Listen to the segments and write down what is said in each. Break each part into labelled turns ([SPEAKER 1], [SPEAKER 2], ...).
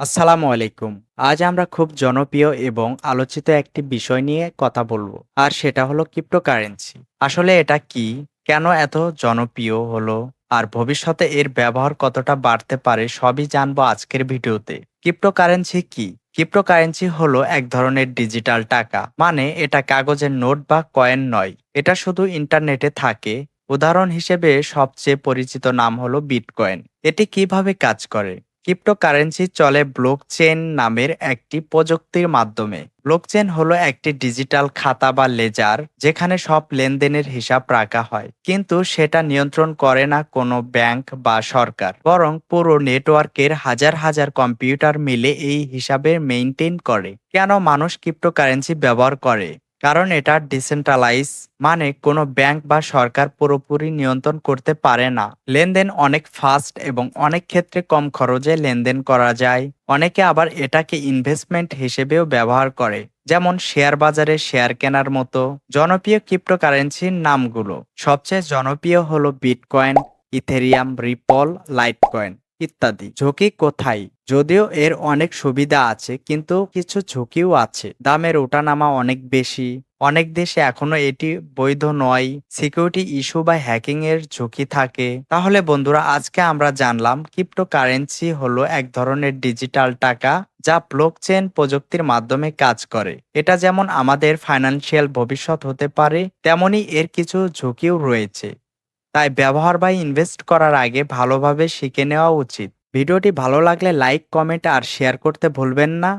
[SPEAKER 1] আসসালামু আলাইকুম। আজ আমরা খুব জনপ্রিয় এবং আলোচিত একটি বিষয় নিয়ে কথা বলব, আর সেটা হলো ক্রিপ্টোকারেন্সি। আসলে এটা কি? কেন এত জনপ্রিয় হলো? আর ভবিষ্যতে এর ব্যবহার কতটা বাড়তে পারে সবই জানব আজকের ভিডিওতে। ক্রিপ্টোকারেন্সি কি? ক্রিপ্টোকারেন্সি হলো এক ধরনের ডিজিটাল টাকা মানে এটা কাগজের নোট বা কয়েন নয়, এটা শুধু ইন্টারনেটে থাকে। উদাহরণ হিসেবে সবচেয়ে পরিচিত নাম হলো বিটকয়েন। এটি কীভাবে কাজ করে? ক্রিপ্টোকারেন্সি চলে ব্লকচেন নামের একটি প্রযুক্তির মাধ্যমে। ব্লকচেন হলো একটি ডিজিটাল খাতা বা লেজার, যেখানে সব লেনদেনের হিসাব রাখা হয়। কিন্তু সেটা নিয়ন্ত্রণ করে না কোনো ব্যাংক বা সরকার। বরং পুরো নেটওয়ার্কের হাজার হাজার কম্পিউটার মিলে এই হিসাবের মেইনটেইন করে। কেন মানুষ ক্রিপ্টোকারেন্সি ব্যবহার করে? কারণ এটা ডিসেন্ট্রালাইজ মানে কোনো ব্যাংক বা সরকার পুরোপুরি নিয়ন্ত্রণ করতে পারে না। লেনদেন অনেক ফাস্ট এবং অনেক ক্ষেত্রে কম খরচে লেনদেন করা যায়। অনেকে আবার এটাকে ইনভেস্টমেন্ট হিসেবেও ব্যবহার করে, যেমন শেয়ার বাজারে শেয়ার কেনার মতো। জনপ্রিয় ক্রিপ্টোকারেন্সির নামগুলো, সবচেয়ে জনপ্রিয় হলো বিটকয়েন ইথেরিয়াম রিপল লাইটকয়েন ইত্যাদি। ঝুঁকি কোথায়? যদিও এর অনেক সুবিধা আছে, কিন্তু কিছু ঝুঁকিও আছে। দামের ওঠানামা অনেক বেশি। অনেক দেশে এখনও এটি বৈধ নয়। সিকিউরিটি ইস্যু বা হ্যাকিং এর ঝুঁকি থাকে। তাহলে বন্ধুরা, আজকে আমরা জানলাম ক্রিপ্টোকারেন্সি হলো এক ধরনের ডিজিটাল টাকা যা ব্লকচেন প্রযুক্তির মাধ্যমে কাজ করে। এটা যেমন আমাদের ফাইন্যান্সিয়াল ভবিষ্যৎ হতে পারে, তেমনি এর কিছু ঝুঁকিও রয়েছে। তাই ব্যবহার বা ইনভেস্ট করার আগে ভালোভাবে শিখে নেওয়া উচিত। ভিডিওটি ভালো লাগলে লাইক কমেন্ট আর শেয়ার করতে ভুলবেন না।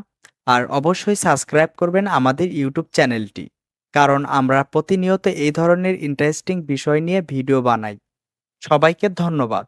[SPEAKER 1] আর অবশ্যই সাবস্ক্রাইব করবেন আমাদের ইউটিউব চ্যানেলটি কারণ আমরা প্রতিনিয়ত এই ধরনের ইন্টারেস্টিং বিষয় নিয়ে ভিডিও বানাই। সবাইকে ধন্যবাদ।